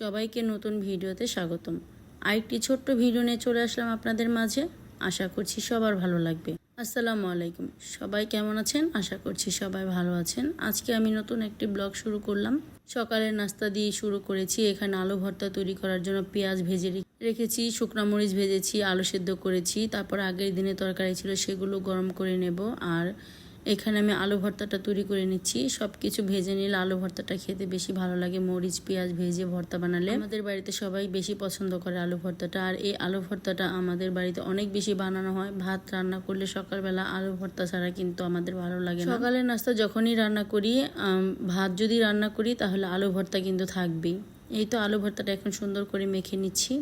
সবাইকে নতুন ভিডিওতে স্বাগতম। আরেকটি ছোট্ট ভিডিও নিয়ে চলে আসলাম আপনাদের মাঝে। আশা করছি সবার ভালো লাগবে। আসসালামু আলাইকুম। সবাই কেমন আছেন? আশা করছি সবাই ভালো আছেন। আজকে আমি নতুন একটি ব্লগ শুরু করলাম। সকালের নাস্তা দিয়ে শুরু করেছি। এখানে আলু ভর্তা তৈরি করার জন্য পেঁয়াজ ভেজে রেখেছি, শুকনো মরিচ ভেজেছি, আলু সেদ্ধ করেছি। তারপর আগের দিনে তরকারি ছিল সেগুলো গরম করে নেব। আর এখানে আমি আলু ভর্তাটা তৈরি করে নিচ্ছি। সব কিছু ভেজে নিলে আলু ভর্তাটা খেতে বেশি ভালো লাগে। মরিচ, পেঁয়াজ ভেজে ভর্তা বানালে আমাদের বাড়িতে সবাই বেশি পছন্দ করে আলু ভর্তাটা। আর এই আলু ভর্তাটা আমাদের বাড়িতে অনেক বেশি বানানো হয়। ভাত রান্না করলে সকালবেলা আলু ভর্তা ছাড়া কিন্তু আমাদের ভালো লাগে সকালের নাস্তা যখনই রান্না করি ভাত যদি রান্না করি, তাহলে আলু ভর্তা কিন্তু থাকবেই। এই তো আলু ভর্তাটা এখন সুন্দর করে মেখে নিচ্ছি।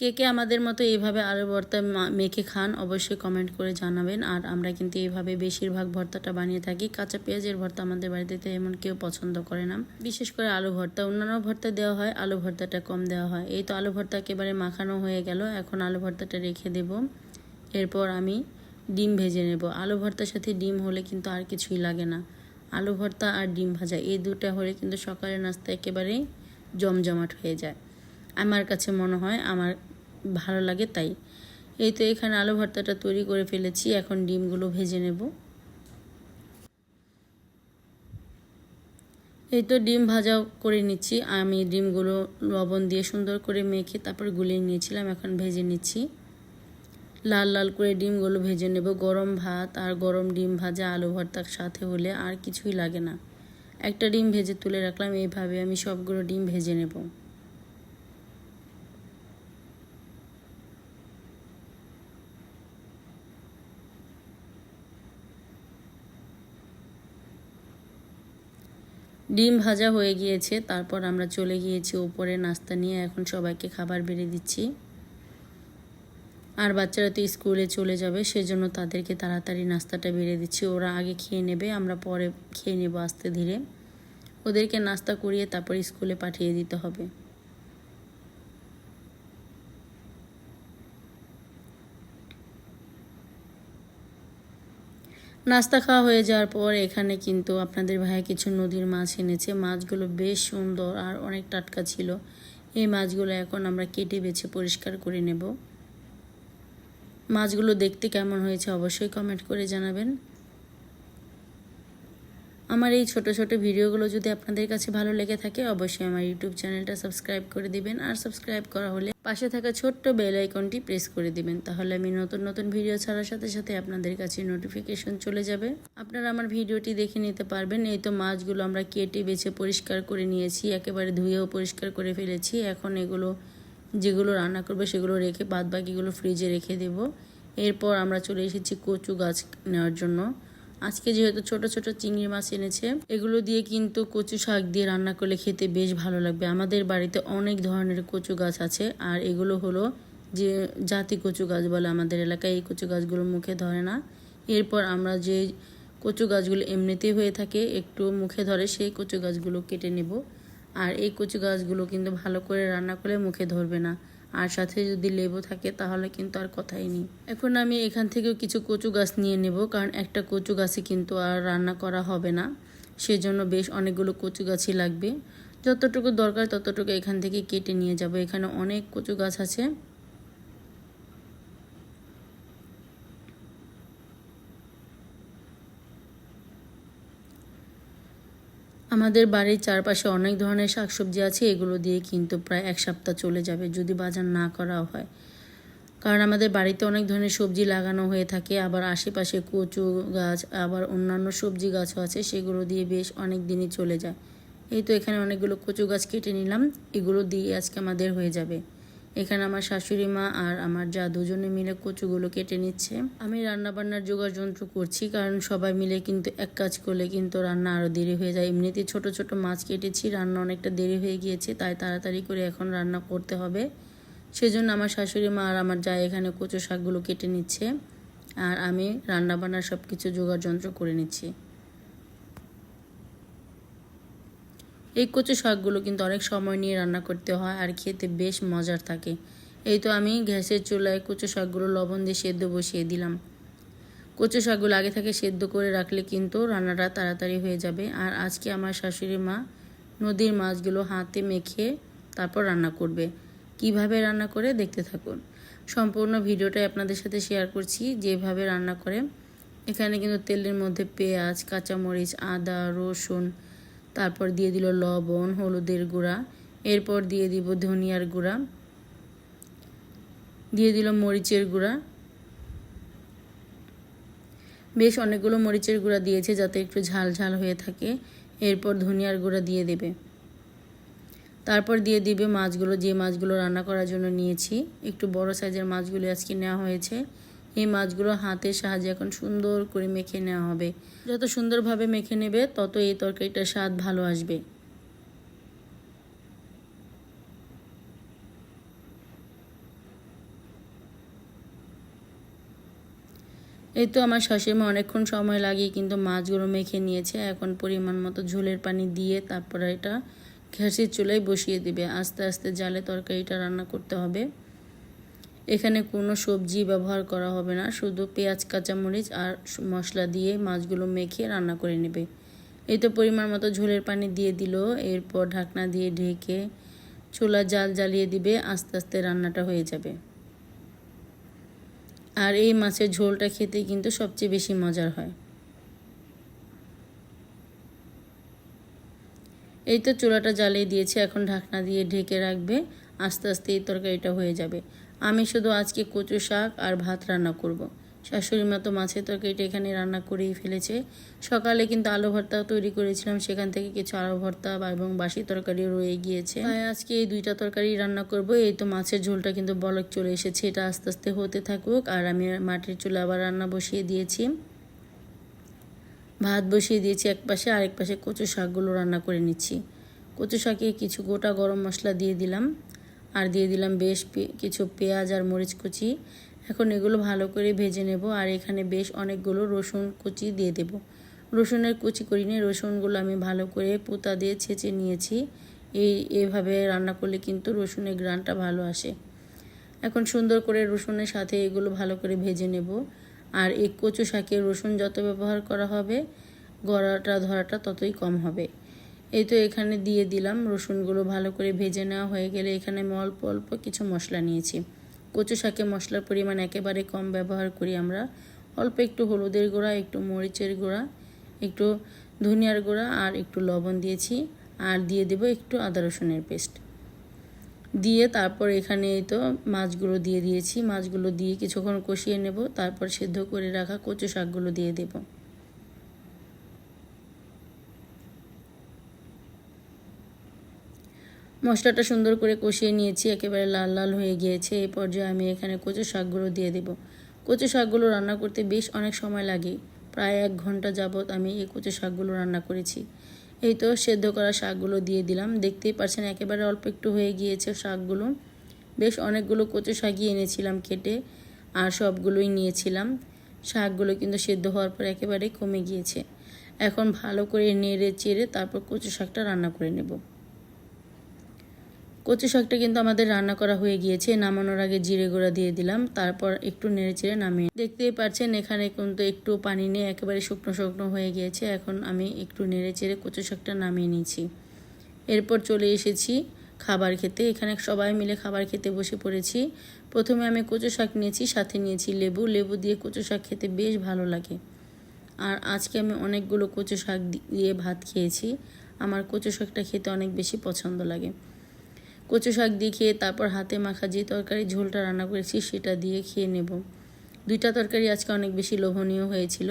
কে কে আমাদের মতো এইভাবে আলু ভর্তা মেখে খান অবশ্যই কমেন্ট করে জানাবেন। আর আমরা কিন্তু এইভাবে বেশিরভাগ ভর্তাটা বানিয়ে থাকি। কাঁচা পেঁয়াজের ভর্তা আমাদের বাড়িতে তেমন কেউ পছন্দ করে না। বিশেষ করে আলু ভর্তা। অন্যান্য ভর্তা দেওয়া হয়, আলু ভর্তাটা কম দেওয়া হয়। এই তো আলু ভর্তা একেবারে মাখানো হয়ে গেল। এখন আলু ভর্তাটা রেখে দেব। এরপর আমি ডিম ভেজে নেব। আলু ভর্তার সাথে ডিম হলে কিন্তু আর কিছুই লাগে না। আলু ভর্তা আর ডিম ভাজা, এই দুটো হলে কিন্তু সকালের নাস্তা একেবারেই জমজমাট হয়ে যায়। আমার কাছে মনে হয় আমার ভালো লাগে তাই। এই তো এখানে আলু ভর্তাটা তৈরি করে ফেলেছি, এখন ডিমগুলো ভেজে নেব। এই তো ডিম ভাজা করে নিচ্ছি, আমি ডিমগুলো লবণ দিয়ে সুন্দর করে মেখে তারপর গুলিয়ে নিয়েছিলাম, এখন ভেজে নিচ্ছি। লাল লাল করে ডিমগুলো ভেজে নেব, গরম ভাত আর গরম ডিম ভাজা আলু ভর্তার সাথে হলে আর কিছুই লাগে না। একটা ডিম ভেজে তুলে রাখলাম, এইভাবে আমি সবগুলো ডিম ভেজে নেব। ডিম ভাজা হয়ে গিয়েছে, তারপর আমরা চলে গিয়েছি ওপরে নাস্তা নিয়ে, এখন সবাইকে খাবার বেড়ে দিচ্ছি। আর বাচ্চারা তো স্কুলে চলে যাবে, সেজন্য তাদেরকে তাড়াতাড়ি নাস্তাটা বেড়ে দিচ্ছি। ওরা আগে খেয়ে নেবে, আমরা পরে খেয়ে নেব আস্তে ধীরে। ওদেরকে নাস্তা করিয়ে তারপর স্কুলে পাঠিয়ে দিতে হবে। নাস্তা খাওয়া হয়ে যাওয়ার পর এখানে কিন্তু আপনাদের ভাইয়া কিছু নদীর মাছ এনেছে। মাছগুলো বেশ সুন্দর আর অনেক টাটকা ছিল। এই মাছগুলো এখন আমরা কেটে বেছে পরিষ্কার করে নেব। মাছগুলো দেখতে কেমন হয়েছে অবশ্যই কমেন্ট করে জানাবেন। আমার এই ছোট ছোট ভিডিওগুলো যদি আপনাদের কাছে ভালো লেগে থাকে, অবশ্যই আমার ইউটিউব চ্যানেলটা সাবস্ক্রাইব করে দিবেন। আর সাবস্ক্রাইব করা হলে পাশে থাকা ছোট্ট বেল আইকনটি প্রেস করে দিবেন। তাহলে আমি নতুন নতুন ভিডিও ছাড়ার সাথে সাথে আপনাদের কাছে নোটিফিকেশন চলে যাবে। আপনারা আমার ভিডিওটি দেখে নিতে পারবেন। এই তো মাছগুলো আমরা কেটে, বেছে, পরিষ্কার করে নিয়েছি। একেবারে ধুয়েও পরিষ্কার করে ফেলেছি। এখন এগুলো যেগুলো রান্না করবে সেগুলো রেখে বাদ বাকিগুলো ফ্রিজে রেখে দেব। এরপর আমরা চলে এসেছি কচু গাছ নেওয়ার জন্য। আজকে যেহেতু ছোট ছোট চিংড়ি মাছ এনেছে, এগুলো দিয়ে কিন্তু কচু শাক দিয়ে রান্না করলে খেতে বেশ ভালো লাগবে। আমাদের বাড়িতে অনেক ধরনের কচু গাছ আছে, আর এগুলো হলো যে জাতি কচু গাছ বলে আমাদের এলাকায়, এই কচু গাছগুলো মুখে ধরে না। এরপর আমরা যে কচু গাছগুলো এমনিতেই হয়ে থাকে, একটু মুখে ধরে সেই কচু গাছগুলো কেটে নেব। আর এই কচু গাছগুলো কিন্তু ভালো করে রান্না করলে মুখে ধরবে না। আর সাথে যদি লেবু থাকে তাহলে কিন্তু আর কথাই নেই। এখন আমি এখান থেকেও কিছু কচু গাছ নিয়ে নেব, কারণ একটা কচু গাছে কিন্তু আর রান্না করা হবে না। সেজন্য বেশ অনেকগুলো কচু গাছই লাগবে। যতটুকু দরকার ততটুকু এখান থেকে কেটে নিয়ে যাব। এখানে অনেক কচু গাছ আছে। আমাদের বাড়ির চারপাশে অনেক ধরনের শাকসবজি আছে, এগুলো দিয়ে কিন্তু প্রায় এক সপ্তাহ চলে যাবে যদি বাজার না করাও হয়। কারণ আমাদের বাড়িতে অনেক ধরনের সবজি লাগানো হয়ে থাকে, আবার আশেপাশে কচু গাছ, আবার অন্যান্য সবজি গাছও আছে, সেগুলো দিয়ে বেশ অনেক দিনই চলে যায়। এই তো এখানে অনেকগুলো কচু গাছ কেটে নিলাম, এগুলো দিয়ে আজকে আমাদের হয়ে যাবে। এখানে আমার শাশুড়ি মা আর আমার যা দুজনে মিলে কচুগুলো কেটে নিচ্ছে। আমি রান্না বান্নার জোগাড় যন্ত্র করছি কারণ সবাই মিলে কিন্তু এক কাজ করলে কিন্তু রান্না আরও দেরি হয়ে যায়। এমনিতেই ছোট ছোট মাছ কেটেছি, রান্না অনেকটা দেরি হয়ে গিয়েছে, তাই তাড়াতাড়ি করে এখন রান্না করতে হবে। সেজন্য আমার শাশুড়ি মা আর আমার যা এখানে কচু শাকগুলো কেটে নিচ্ছে আর আমি রান্না বান্নার সব কিছু জোগাড় যন্ত্র করে নিচ্ছি। এই কচু শাকগুলো কিন্তু অনেক সময় নিয়ে রান্না করতে হয় আর খেতে বেশ মজার থাকে। এই তো আমি গ্যাসের চুলায় কচু শাকগুলো লবণ দিয়ে সেদ্ধ বসিয়ে দিলাম। কচু শাকগুলো আগে থেকে সেদ্ধ করে রাখলে কিন্তু রান্নাটা তাড়াতাড়ি হয়ে যাবে। আর আজকে আমার শাশুড়ি মা নদীর মাছগুলো হাতে মেখে তারপর রান্না করবে। কীভাবে রান্না করে দেখতে থাকুন। সম্পূর্ণ ভিডিওটাই আপনাদের সাথে শেয়ার করছি। যেভাবে রান্না করে, এখানে কিন্তু তেলের মধ্যে পেঁয়াজ, কাঁচামরিচ, আদা, রসুন তারপর দিয়ে দিল লবণ, হলুদের গুঁড়া, এরপর দিয়ে দিব ধনিয়ার গুঁড়া, দিয়ে দিল মরিচের গুঁড়া। বেশ অনেকগুলো মরিচের গুঁড়া দিয়েছে যাতে একটু ঝাল ঝাল হয়ে থাকে। এরপর ধনিয়ার গুঁড়া দিয়ে দেবে। তারপর দিয়ে দিবে মাছগুলো, যে মাছগুলো রান্না করার জন্য নিয়েছি। একটু বড় সাইজের মাছগুলো আজকে নেওয়া হয়েছে। এই মাছগুলো হাতের সাহায্যে এখন সুন্দর করে মেখে নেওয়া হবে। যত সুন্দরভাবে মেখে নেবে, তত এই তরকারিটার স্বাদ ভালো আসবে। এই তো আমার শাশুড়িমা অনেকক্ষণ সময় লাগিয়ে কিন্তু মাছগুলো মেখে নিয়েছে। এখন পরিমাণ মতো ঝোলের পানি দিয়ে তারপরে এটা গ্যাসের চুলায় বসিয়ে দিবে। আস্তে আস্তে জালে তরকারিটা রান্না করতে হবে। এখানে কোনো সবজি ব্যবহার করা হবে না, শুধু পেঁয়াজ, কাঁচামরিচ আর মশলা দিয়ে মাছগুলো মেখে রান্না করে নেবে। এই তো পরিমাণ মতো ঝোলের পানি দিয়ে দিল, এরপর ঢাকনা দিয়ে ঢেকে চুলা জাল জ্বালিয়ে দিবে, আস্তে আস্তে রান্নাটা হয়ে যাবে। আর এই মাছের ঝোলটা খেতে কিন্তু সবচেয়ে বেশি মজার হয়। এই তো চুলাটা জ্বালিয়ে দিয়েছে, এখন ঢাকনা দিয়ে ঢেকে রাখবে, আস্তে আস্তে এই তরকারিটা হয়ে যাবে। আমি শুধু আজকে কচু শাক আর ভাত রান্না করব। শাশুড়ি মা তো মাছের তরকারিটা এখানে রান্না করেই ফেলেছে। সকালে কিন্তু আলু ভর্তা তৈরি করেছিলাম, সেখান থেকে কিছু আলু ভর্তা এবং বাসি তরকারি রয়ে গিয়েছে। তাই আজকে এই দুইটা তরকারি রান্না করব। এই তো মাছের ঝোলটা কিন্তু বলক চলে এসেছে, এটা আস্তে আস্তে হতে থাকুক। আর আমি মাটির চুলা আবার রান্না বসিয়ে দিয়েছি। ভাত বসিয়ে দিয়েছি এক পাশে, আরেক পাশে কচু শাকগুলো রান্না করে নিচ্ছি। কচু শাকে কিছু গোটা গরম মশলা দিয়ে দিলাম। আর দিয়ে দিলাম বেশ কিছু পেঁয়াজ আর মরিচ কুচি। এখন এগুলো ভালো করে ভেজে নেব আর এখানে বেশ অনেকগুলো রসুন কুচি দিয়ে দেব। রসুনের কুচি করি নিয়ে রসুনগুলো আমি ভালো করে পুতা দিয়ে ছেঁচে নিয়েছি। এই, এভাবে রান্না করলে কিন্তু রসুনের গ্রানটা ভালো আসে। এখন সুন্দর করে রসুনের সাথে এগুলো ভালো করে ভেজে নেব। আর এই কচু শাকে রসুন যত ব্যবহার করা হবে, গড়াটা ধরাটা ততই কম হবে। এই তো এখানে দিয়ে দিলাম। রসুনগুলো ভালো করে ভেজে নেওয়া হয়ে গেলে এখানে আমি অল্প অল্প কিছু মশলা নিয়েছি। কচু শাকে মশলার পরিমাণ একেবারে কম ব্যবহার করি আমরা। অল্প একটু হলুদের গুঁড়া, একটু মরিচের গুঁড়া, একটু ধনিয়ার গুঁড়া আর একটু লবণ দিয়েছি। আর দিয়ে দেব একটু আদা রসুনের পেস্ট। দিয়ে তারপর এখানে তো মাছগুলো দিয়ে দিয়েছি। মাছগুলো দিয়ে কিছুক্ষণ কষিয়ে নেব। তারপর সেদ্ধ করে রাখা কচু শাকগুলো দিয়ে দেবো। মশলাটা সুন্দর করে কষিয়ে নিয়েছি, একেবারে লাল লাল হয়ে গিয়েছে। এই পর্যায়ে আমি এখানে কচু শাকগুলো দিয়ে দেব। কচু শাকগুলো রান্না করতে বেশ অনেক সময় লাগে। প্রায় এক ঘণ্টা যাবৎ আমি এই কচু শাকগুলো রান্না করেছি। এই তো সেদ্ধ করা শাকগুলো দিয়ে দিলাম। দেখতেই পাচ্ছেন একেবারে অল্প একটু হয়ে গিয়েছে শাকগুলো। বেশ অনেকগুলো কচু শাকই এনেছিলাম কেটে, আর সবগুলোই নিয়েছিলাম। শাকগুলো কিন্তু সেদ্ধ হওয়ার পর একেবারে কমে গিয়েছে। এখন ভালো করে নেড়ে চেড়ে তারপর কচু শাকটা রান্না করে নেব। কচু শাকটা কিন্তু আমাদের রান্না করা হয়ে গিয়েছে। নামানোর আগে জিরে গুঁড়া দিয়ে দিলাম, তারপর একটু নেড়ে চেড়ে নামিয়ে দেখতেই পাচ্ছেন, এখানে কিন্তু একটু পানি নিয়ে একেবারে শুকনো শুকনো হয়ে গিয়েছে। এখন আমি একটু নেড়ে চেড়ে কচু শাকটা নামিয়ে নিয়েছি এরপর চলে এসেছি খাবার খেতে। এখানে সবাই মিলে খাবার খেতে বসে পড়েছি। প্রথমে আমি কচু শাক নিয়েছি, সাথে নিয়েছি লেবু। লেবু দিয়ে কচু শাক খেতে বেশ ভালো লাগে। আর আজকে আমি অনেকগুলো কচু শাক দিয়ে ভাত খেয়েছি। আমার কচু শাকটা খেতে অনেক বেশি পছন্দ লাগে। কচু শাক দিয়ে খেয়ে তারপর হাতে মাখা যে তরকারি ঝোলটা রান্না করেছি সেটা দিয়ে খেয়ে নেব। দুইটা তরকারি আজকে অনেক বেশি লোভনীয় হয়েছিল।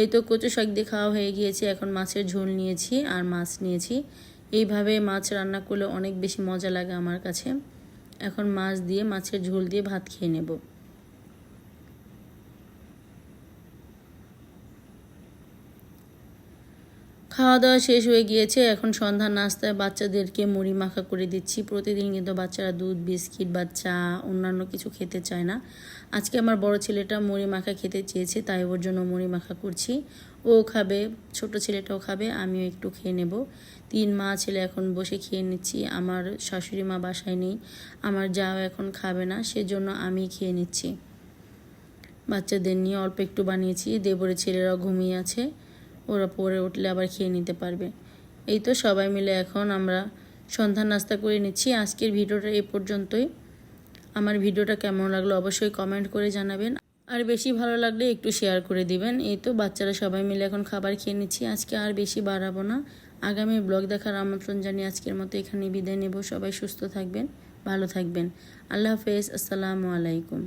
এই তো কচু শাক দিয়ে খাওয়া হয়ে গিয়েছে, এখন মাছের ঝোল নিয়েছি আর মাছ নিয়েছি। এইভাবে মাছ রান্না করলে অনেক বেশি মজা লাগে আমার কাছে। এখন মাছ দিয়ে মাছের ঝোল দিয়ে ভাত খেয়ে নেব। খাওয়া দাওয়া শেষ হয়ে গিয়েছে। এখন সন্ধ্যা নাস্তায় বাচ্চাদেরকে মুড়ি মাখা করে দিচ্ছি। প্রতিদিন কিন্তু বাচ্চারা দুধ, বিস্কিট বা চা, অন্যান্য কিছু খেতে চায় না। আজকে আমার বড় ছেলেটা মুড়ি মাখা খেতে চেয়েছে, তাই ওর জন্য মুড়ি মাখা করছি। ও খাবে, ছোট ছেলেটাও খাবে, আমিও একটু খেয়ে নেব। তিন মা ছেলে এখন বসে খেয়ে নিচ্ছি। আমার শাশুড়ি মা বাসায় নেই। আমার যাও এখন খাবে না, সেজন্য আমি খেয়ে নিচ্ছি। বাচ্চাদের নিয়ে অল্প একটু বানিয়েছি। দেবরের ছেলেরাও ঘুমিয়ে আছে। ওরা পরে উঠলে আবার খেয়ে নিতে পারবে। এই তো সবাই মিলে এখন আমরা সন্ধ্যা নাস্তা করে নিচ্ছি। আজকের ভিডিওটা এ পর্যন্তই। আমার ভিডিওটা কেমন লাগল অবশ্যই কমেন্ট করে জানাবেন। আর বেশি ভালো লাগলে একটু শেয়ার করে দিবেন। এই তো বাচ্চারা সবাই মিলে এখন খাবার খেয়ে নিচ্ছি। আজকে আর বেশি বাড়াবো না। আগামী ব্লগ দেখার আমন্ত্রণ জানিয়ে আজকের মতো এখানে বিদায় নেব। সবাই সুস্থ থাকবেন, ভালো থাকবেন। আল্লাহ হাফেজ। আসসালামু আলাইকুম।